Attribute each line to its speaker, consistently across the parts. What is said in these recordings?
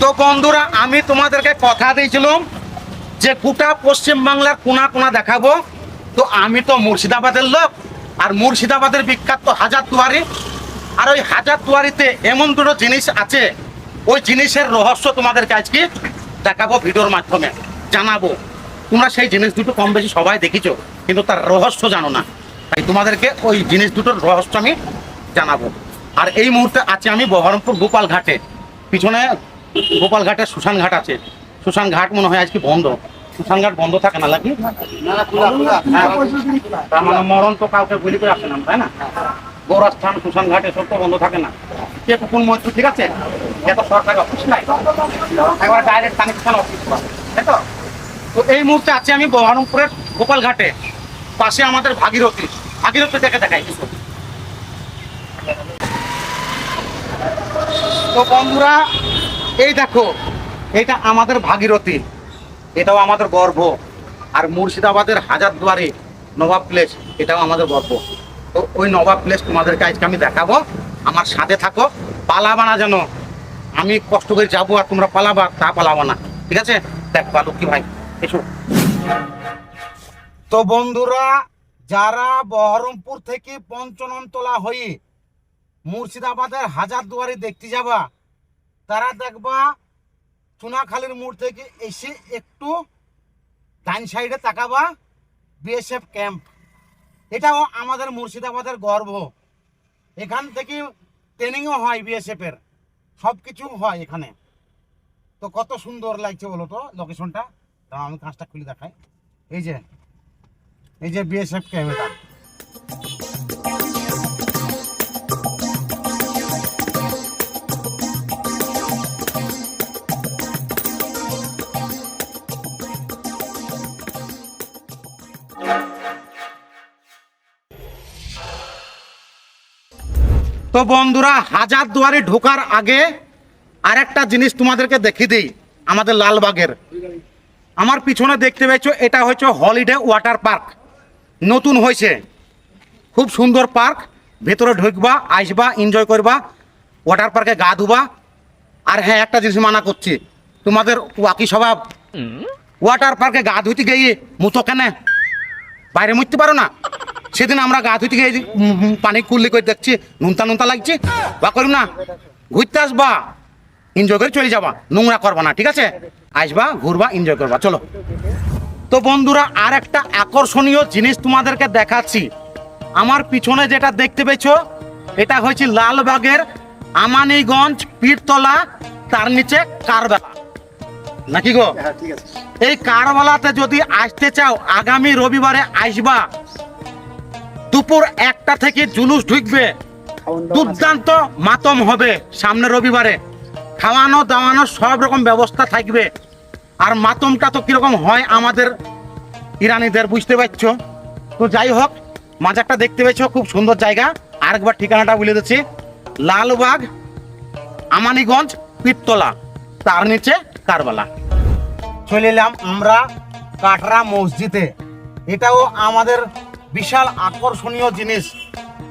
Speaker 1: তো বন্ধুরা আমি তোমাদেরকে কথা দিয়েছিলাম যে গোটা পশ্চিমবাংলার কোনা কোনা দেখাবো তো আমি তো মুর্শিদাবাদের লোক আর মুর্শিদাবাদের বিখ্যাত হাজার দুয়ারি আর ওই হাজার দুয়ারিতে এমন দুটো জিনিস আছে ওই জিনিসের রহস্য তোমাদেরকে আজকে দেখাবো ভিডিওর মাধ্যমে জানাবো তোমরা সেই জিনিস দুটো কম বেশি সবাই দেখেছো কিন্তু তার রহস্য জানো না তাই তোমাদেরকে ওই জিনিস দুটোর রহস্য আমি জানাবো আর এই মুহূর্তে আছে আমি বহরমপুর গোপাল ঘাটে পিছনে গোপালঘাটের সুশান ঘাট আছে সুশান ঘাট মনে হয় আজকে বন্ধ সুশান ঘাট বন্ধ থাকে না লাগে হ্যাঁ। মানে মরণ তো কাউকে বলি করে আসে না তাই না গোরাস্থান শ্মশান এসব তো বন্ধ থাকে না ঠিক আছে অফিস নাই একবার ডাইরেক্ট কানেকশন অফিস তাই তো তো এই মুহূর্তে আছি আমি গোপালঘাটে পাশে আমাদের ভাগীরথী ভাগীরথী দেখে দেখাই তো বন্ধুরা এই দেখো এটা আমাদের ভাগীরথী এটাও আমাদের গর্ব আর মুর্শিদাবাদের হাজারদুয়ারে নবাব প্লেস এটাও আমাদের গর্ব তো ওই নবাব প্লেস তোমাদেরকে আজকে আমি দেখাবো আমার সাথে থাকো পালাবানা না যেন আমি কষ্ট করে যাবো আর তোমরা পালাবা তা পালাবো না ঠিক আছে দেখ পালো কি ভাই এসো তো বন্ধুরা যারা বহরমপুর থেকে পঞ্চনন্তলা হয়ে মুর্শিদাবাদের হাজারদুয়ারি দেখতে যাবা তারা দেখবা চুনাখালির মোড় থেকে এসে একটু ডান সাইডে তাকাবা বিএসএফ ক্যাম্প এটাও আমাদের মুর্শিদাবাদের গর্ব এখান থেকে ট্রেনিংও হয় বিএসএফের সব কিছু হয় এখানে তো কত সুন্দর লাগছে বলো তো লোকেশনটা আমি কাজটা খুলে দেখাই এই যে এই যে বিএসএফ ক্যাম্প এটা তো বন্ধুরা হাজার দুয়ারি ঢোকার আগে আরেকটা জিনিস তোমাদেরকে দেখিয়ে দিই আমাদের লালবাগের আমার পিছনে দেখতে পেয়েছো এটা হয়েছে হলিডে ওয়াটার পার্ক নতুন হয়েছে খুব সুন্দর পার্ক ভেতরে ঢুকবা আসবা এনজয় করবা ওয়াটার পার্কে গা ধুবা আর হ্যাঁ একটা জিনিস মানা করছি তোমাদের ওয়াকি স্বভাব ওয়াটার পার্কে গা ধুইতে গিয়ে মুতো কেনে বাইরে মুতে পারো না সেদিন আমরা গা থেকে পানি কুললি করে দেখছি নুনতা নুনতা লাগছে বা করি না ঘুরতে আসবা এনজয় করে চলে যাবা নোংরা করবা না ঠিক আছে আসবা ঘুরবা এনজয় করবা চলো তো বন্ধুরা আর একটা আকর্ষণীয় জিনিস তোমাদেরকে দেখাচ্ছি আমার পিছনে যেটা দেখতে পেয়েছ এটা হয়েছে লালবাগের আমানিগঞ্জ পীরতলা তার নিচে কারবেলা নাকি গো হ্যাঁ, এই কারবালাতে যদি আসতে চাও আগামী রবিবারে আসবা দুপুর একটা থেকে জুলুস ঢুকবে দুর্দান্ত মাতম হবে সামনে রবিবারে খাওয়ানো দাওয়ানো সব রকম ব্যবস্থা থাকবে আর মাতমটা তো কীরকম হয় আমাদের ইরানিদের বুঝতে পারছো তো যাই হোক মাজারটা দেখতে পেয়েছো খুব সুন্দর জায়গা আরেকবার ঠিকানাটা বলে দিচ্ছি লালবাগ আমানিগঞ্জ পিরতলা তার নিচে কারবালা চলে এলাম আমরা কাটরা মসজিদে এটাও আমাদের বিশাল আকর্ষণীয় জিনিস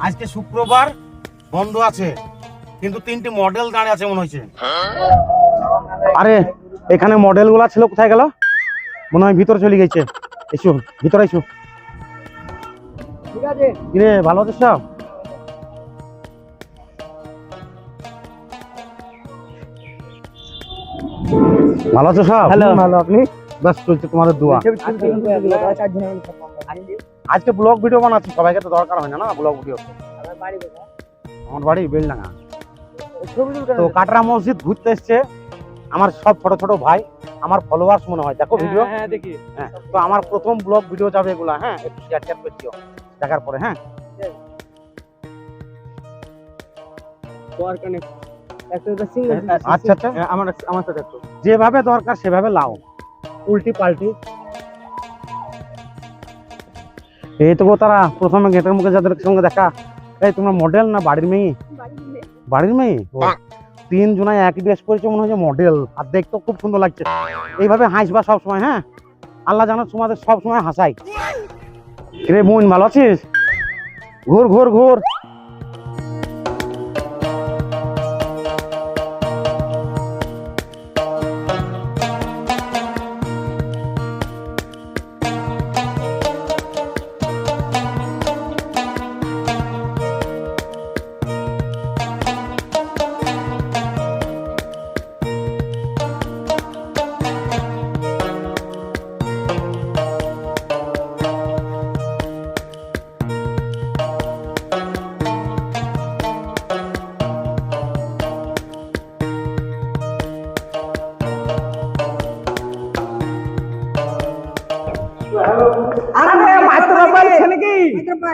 Speaker 1: আজকে শুক্রবার বন্ধ আছে কিন্তু তিনটি মডেল দাঁড়িয়ে আছে মনে হয়েছে আরে এখানে মডেলগুলা ছিল কোথায় গেল মনে হয় ভিতরে চলে গেছে এসো ভিতরে এসো ঠিক ভালো আছিস সব ভালো আছো সব
Speaker 2: হ্যালো ভালো আপনি
Speaker 1: বাস চলছে তোমাদের দোয়া আজকে ব্লগ ভিডিও বানাচ্ছি সবাইকে তো দরকার হয় না না ব্লগ ভিডিও আমার বাড়ি বেলডাঙ্গা তো কাটরা মসজিদ ঘুরতে এসছে আমার সব ছোট ছোট ভাই আমার ফলোয়ার্স মনে হয় দেখো ভিডিও
Speaker 2: হ্যাঁ, হ্যাঁ, হ্যাঁ
Speaker 1: তো আমার প্রথম ব্লগ ভিডিও যাবে এগুলা হ্যাঁ একটু শেয়ার দেখার পরে হ্যাঁ আচ্ছা আচ্ছা হ্যাঁ, আমার আমার সাথে যেভাবে দরকার সেভাবে লাও উল্টি পাল্টি এই তো তারা প্রথমে গেটের মুখে যাদের সঙ্গে দেখা এই তোমরা মডেল না বাড়ির মেয়ে বাড়ির মেয়ে হ্যাঁ। তিন জনায় একই ড্রেস পরেছে মনে হচ্ছে মডেল আর দেখতেও খুব সুন্দর লাগছে এইভাবে হাসবা সব সময় হ্যাঁ আল্লাহ জানো তোমাদের সব সময় হাসাই রে বোন ভালো আছিস ঘুর ঘুর ঘুর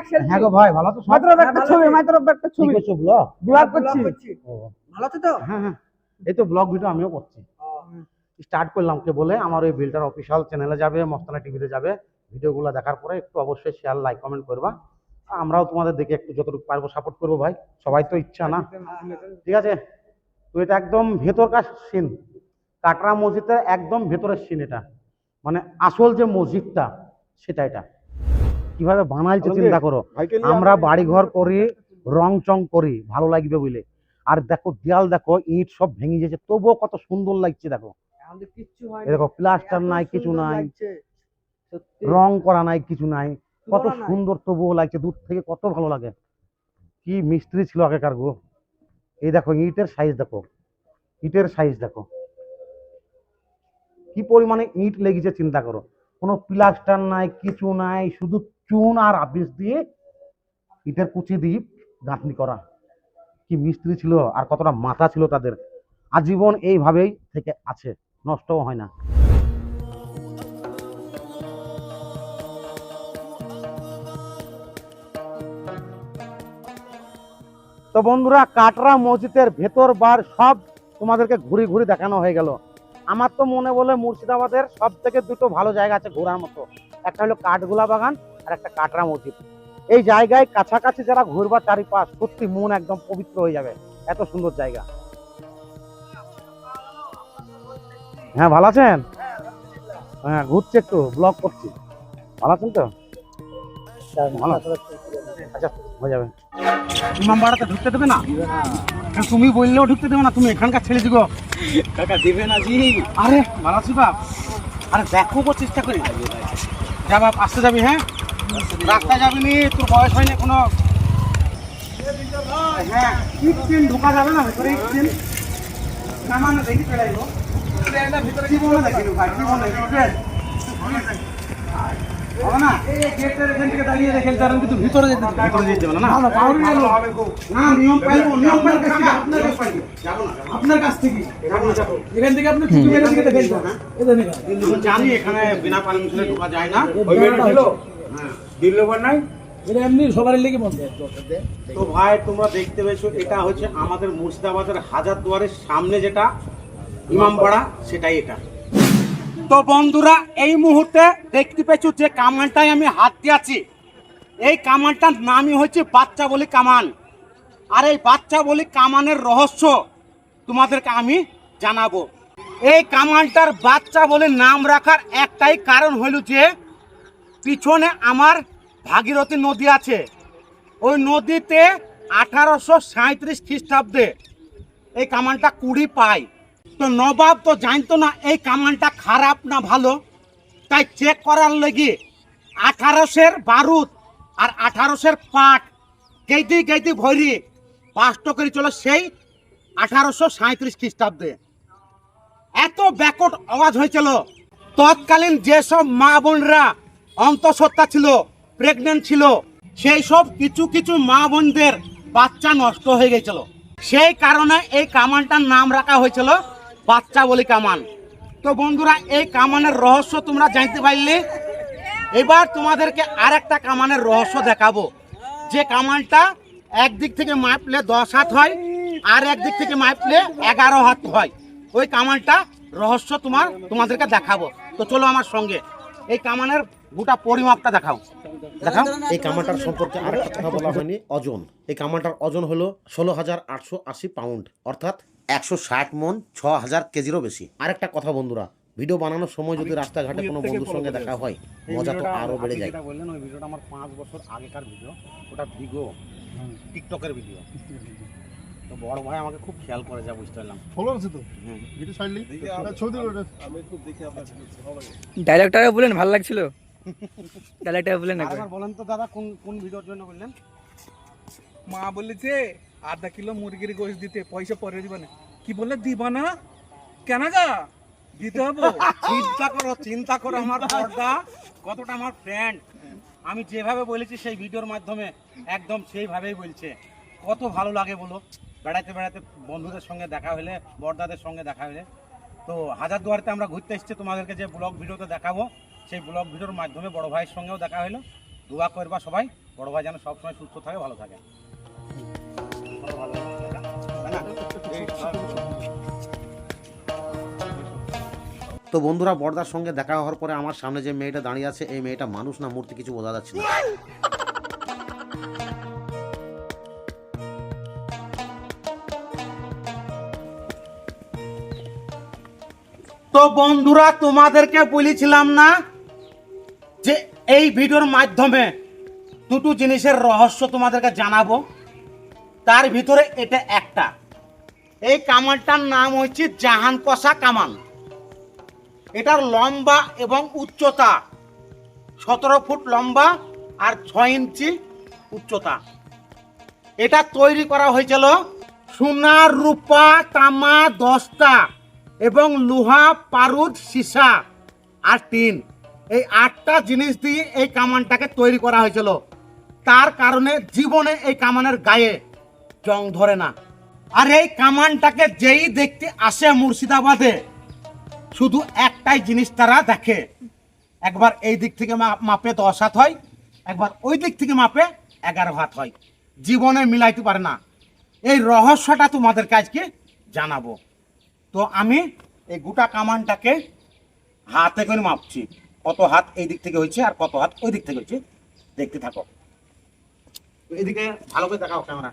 Speaker 1: চ্যানেলে হ্যাঁ, হ্যাঁ, হ্যাঁ। যাবে মস্তানা টিভিতে যাবে দেখার পরে অবশ্যই শেয়ার লাইক কমেন্ট করবা আমরাও তোমাদের দেখে একটু যতটুকু পারবো সাপোর্ট করবো ভাই সবাই তো ইচ্ছা না ঠিক আছে তো এটা একদম ভেতরকার সিন কাটরা মসজিদের একদম ভেতরের সিন এটা মানে আসল যে মসজিদটা সেটা এটা কিভাবে বানাইছে চিন্তা করো আমরা বাড়ি ঘর করি রং চং করি ভালো লাগবে বুঝলে আর দেখো দেয়াল দেখো ইট সব ভেঙে যাচ্ছে তবুও কত সুন্দর লাগছে দেখো দেখো প্লাস্টার নাই কিছু নাই রং করা নাই কিছু নাই কত সুন্দর তবুও লাগছে দূর থেকে কত ভালো লাগে কি মিস্ত্রি ছিল আগেকার গো এই দেখো ইটের সাইজ দেখো ইটের সাইজ দেখো কি পরিমাণে ইট লেগেছে চিন্তা করো কোনো প্লাস্টার নাই কিছু নাই শুধু চুন আর আদেশ দিয়ে ইটের কুচি দিয়ে গাঁথনি করা কি মিস্ত্রি ছিল আর কতটা মাথা ছিল তাদের আজীবন এইভাবেই থেকে আছে নষ্টও হয় না তো বন্ধুরা কাটরা মসজিদের ভেতর বার সব তোমাদেরকে ঘুরে ঘুরে দেখানো হয়ে গেল আমার তো মনে বলে মুর্শিদাবাদের সব থেকে দুটো ভালো জায়গা আছে ঘোরার মতো একটা হলো কাঠগোলা বাগান আর একটা কাটরা মসজিদ এই জায়গায় কাছাকাছি যারা ঘুরবার চারিপাশ সত্যি মন একদম পবিত্র হয়ে যাবে এত সুন্দর জায়গা হ্যাঁ ভালো আছেন হ্যাঁ ঘুরছি একটু ব্লগ করছি ভালো আছেন তো আচ্ছা, হয়ে যাবে ঢুকতে দেবে না হ্যাঁ, তুমি বললেও ঢুকতে দেবে না তুমি এখানকার না আরে ভালো আছি বাপ আরে দেখো চেষ্টা করি যা আসতে যাবি হ্যাঁ রাস্তায় যাবি নি তোর বয়স হয়নি কোনো
Speaker 2: হ্যাঁ ঢোকা যাবে না ভিতরে এখান থেকে দাঁড়িয়ে কিন্তু ভিতরে আপনার কাছ থেকে হ্যাঁ। এখানে বিনা পারমিশনে ঢোকা যায় না দিল্লবার নাই এটা এমনি সবারই লেগে বন্ধ
Speaker 1: তো ভাই তোমরা দেখতে পেয়েছো এটা হচ্ছে আমাদের মুর্শিদাবাদের হাজার দুয়ারের সামনে যেটা ইমামপাড়া সেটাই এটা তো বন্ধুরা এই মুহূর্তে দেখতে পেয়েছো যে কামানটায় আমি হাত দিয়েছি এই কামানটার নামই হচ্ছে বাচ্চা বলি কামান আর এই বাচ্চা বলি কামানের রহস্য তোমাদেরকে আমি জানাবো এই কামানটার বাচ্চা বলে নাম রাখার একটাই কারণ হলো যে পিছনে আমার ভাগীরথী নদী আছে ওই নদীতে আঠারোশো সাঁত্রিশ খ্রিস্টাব্দে এই কামানটা কুড়ি পায় তো নবাব তো জানতো না এই কামানটা খারাপ না ভালো তাই চেক করার লেগে আঠারোশের বারুদ আর আঠারোশের পাট গেইতি গেইতি ভরি বাস্ট করে চলে সেই আঠারোশো সাঁত্রিশ খ্রিস্টাব্দে এত ব্যাকট আওয়াজ হয়েছিল তৎকালীন যেসব মা বোনরা অন্তঃসত্ত্বা ছিল প্রেগনেন্ট ছিল সেই সব কিছু কিছু মা বোনদের বাচ্চা নষ্ট হয়ে গেছিল সেই কারণে এই কামানটার নাম রাখা হয়েছিল বাচ্চা বলি কামান তো বন্ধুরা এই কামানের রহস্য তোমরা জানতে পারলে এবার তোমাদেরকে আর একটা কামানের রহস্য দেখাবো যে কামানটা একদিক থেকে মাপলে দশ হাত হয় আর একদিক থেকে মাপলে এগারো হাত হয় ওই কামানটা রহস্য তোমার তোমাদেরকে দেখাবো তো চলো আমার সঙ্গে এই কামানের গোটা পরিমাপটা দেখাও দেখাও এই কামানটার সম্পর্কে আর কথা বলা হয়নি ওজন এই কামানটার ওজন হলো ষোলো হাজার আটশো আশি পাউন্ড অর্থাৎ একশো ষাট মন ছ হাজার কেজিরও বেশি আরেকটা কথা বন্ধুরা ভিডিও বানানোর সময় যদি রাস্তাঘাটে কোনো বন্ধুর সঙ্গে দেখা হয় মজা তো আরও বেড়ে যায়
Speaker 2: বললেন ওই ভিডিওটা আমার পাঁচ বছর আগেকার ভিডিও ওটা ভিগো টিকটকের ভিডিও তো বড় ভাই আমাকে খুব খেয়াল করে যা বুঝতে পারলাম ফলো আছে তো ভিডিও হ্যাঁ। ছাড়লি
Speaker 1: ডাইরেক্টরে বলেন ভালো লাগছিল দাদা
Speaker 2: কোন কোন ভিডিওর জন্য বললেন মা বলেছে আধা কিলো মুরগির গোশ দিতে পয়সা পরে দিবা না কি বললে দিবা না কেন গা দিতে হবে চিন্তা করো চিন্তা করো আমার পর্দা কতটা আমার ফ্রেন্ড আমি যেভাবে বলেছি সেই ভিডিওর মাধ্যমে একদম সেইভাবেই বলছে কত ভালো লাগে বলো বেড়াতে বেড়াতে বন্ধুদের সঙ্গে দেখা হলে বর্দাদের সঙ্গে দেখা হলে তো হাজারদুয়ারিতে আমরা ঘুরতে এসছি তোমাদেরকে যে ব্লগ ভিডিওতে দেখাবো সেই ব্লগ ভিডিওর মাধ্যমে বড় ভাইয়ের সঙ্গেও দেখা হলো দোয়া করবা সবাই বড় ভাই যেন সবসময় সুস্থ থাকে ভালো থাকে
Speaker 1: তো বন্ধুরা বর্দার সঙ্গে দেখা হওয়ার পরে আমার সামনে যে মেয়েটা দাঁড়িয়ে আছে এই মেয়েটা মানুষ না মূর্তি কিছু বোঝা যাচ্ছে তো বন্ধুরা তোমাদেরকে বলেছিলাম না এই ভিডিওর মাধ্যমে দুটো জিনিসের রহস্য তোমাদেরকে জানাবো তার ভিতরে এটা একটা এই কামানটার নাম হচ্ছে জাহান কষা কামান এটার লম্বা এবং উচ্চতা সতেরো ফুট লম্বা আর ছয় ইঞ্চি উচ্চতা এটা তৈরি করা হয়েছিল সোনা রূপা তামা দস্তা এবং লোহা পারুদ সীসা আর টিন এই আটটা জিনিস দিয়ে এই কামানটাকে তৈরি করা হয়েছিল তার কারণে জীবনে এই কামানের গায়ে জং ধরে না আর এই কামানটাকে যেই দেখতে আসে মুর্শিদাবাদে শুধু একটাই জিনিস তারা দেখে একবার এই দিক থেকে মাপে দশ হাত হয় একবার ওই দিক থেকে মাপে এগারো হাত হয় জীবনে মিলাইতে পারে না এই রহস্যটা তোমাদের কাজকে জানাবো তো আমি এই গোটা কামানটাকে হাতে করে মাপছি কত হাত এই দিক থেকে হয়েছে আর কত হাত ওই দিক থেকে হয়েছে দেখতে থাকো এদিকে ভালো করে দেখাও ক্যামেরা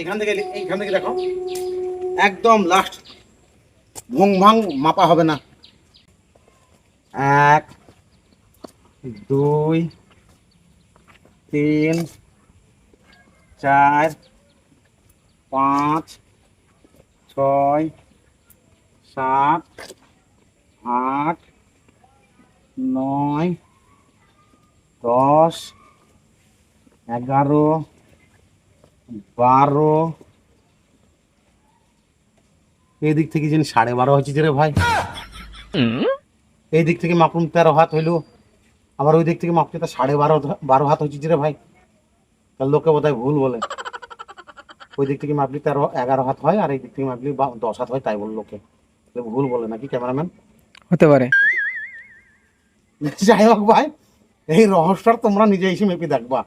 Speaker 1: এখান থেকে এইখান থেকে দেখো একদম লাস্ট ভং ভাং মাপা হবে না এক দুই তিন চার পাঁচ ছয় সাত আট নয় দশ এগারো বারো এই দিক থেকে যেন সাড়ে বারো হয়েছে যে ভাই এই দিক থেকে মাপুন তেরো হাত হইলো আবার ওই দিক থেকে মাপুন তার সাড়ে বারো বারো হাত হয়েছে যে ভাই তার লোকে বোধহয় ভুল বলে ওই দিক থেকে মাপলি তেরো এগারো হাত হয় আর এই দিক থেকে মাপলি দশ হাত হয় তাই বলে লোকে ভুল বলে নাকি ক্যামেরাম্যান হতে পারে যাই হোক ভাই এই রহস্যটা তোমরা নিজে এসে মেপে দেখবা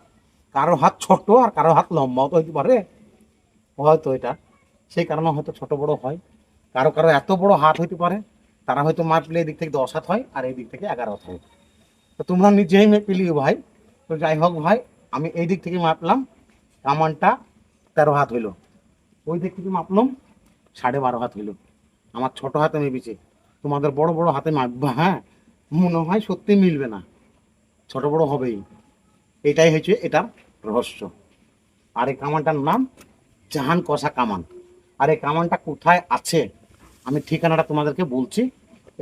Speaker 1: কারো হাত ছোট আর কারো হাত লম্বাও তো হইতে পারে হয়তো এটা সেই কারণে হয়তো ছোট বড় হয় কারো কারো এত বড় হাত হইতে পারে তারা হয়তো মাপলে এই দিক থেকে দশ হাত হয় আর এই দিক থেকে এগারো হাত হয় তো তোমরা নিজেই মেপিলি ভাই তো যাই হোক ভাই আমি এই দিক থেকে মাপলাম কামানটা তেরো হাত হইলো ওই দিক থেকে মাপলাম সাড়ে বারো হাত হইলো আমার ছোট হাতে মেপেছে তোমাদের বড় বড় হাতে মাপবা হ্যাঁ মনে হয় সত্যি মিলবে না ছোট বড় হবেই এটাই হচ্ছে এটার রহস্য আর এই কামানটার নাম জাহান কষা কামান আর এই কামানটা কোথায় আছে আমি ঠিকানাটা তোমাদেরকে বলছি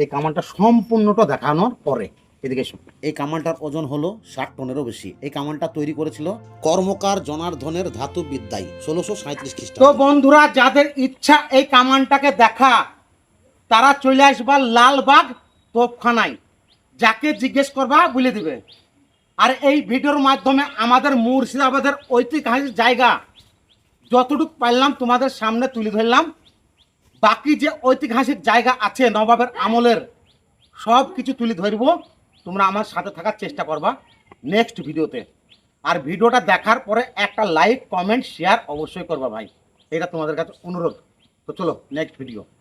Speaker 1: এই কামানটা সম্পূর্ণটা দেখানোর পরে এদিকে এই কামানটার ওজন হলো ষাট টনেরও বেশি এই কামানটা তৈরি করেছিল কর্মকার জনার্ধনের ধাতু বিদ্যায় ষোলোশো সাঁত্রিশ খ্রিস্ট বন্ধুরা যাদের ইচ্ছা এই কামানটাকে দেখা তারা চলে আসবার লালবাগ তোপখানায় যাকে জিজ্ঞেস করবা বলে দিবে আর এই ভিডিওর মাধ্যমে আমাদের মুর্শিদাবাদের ঐতিহাসিক জায়গা যতটুকু পারলাম তোমাদের সামনে তুলে ধরলাম বাকি যে ঐতিহাসিক জায়গা আছে নবাবের আমলের সব কিছু তুলে ধরব তোমরা আমার সাথে থাকার চেষ্টা করবা নেক্সট ভিডিওতে আর ভিডিওটা দেখার পরে একটা লাইক কমেন্ট শেয়ার অবশ্যই করবা ভাই এটা তোমাদের কাছে অনুরোধ তো চলো নেক্সট ভিডিও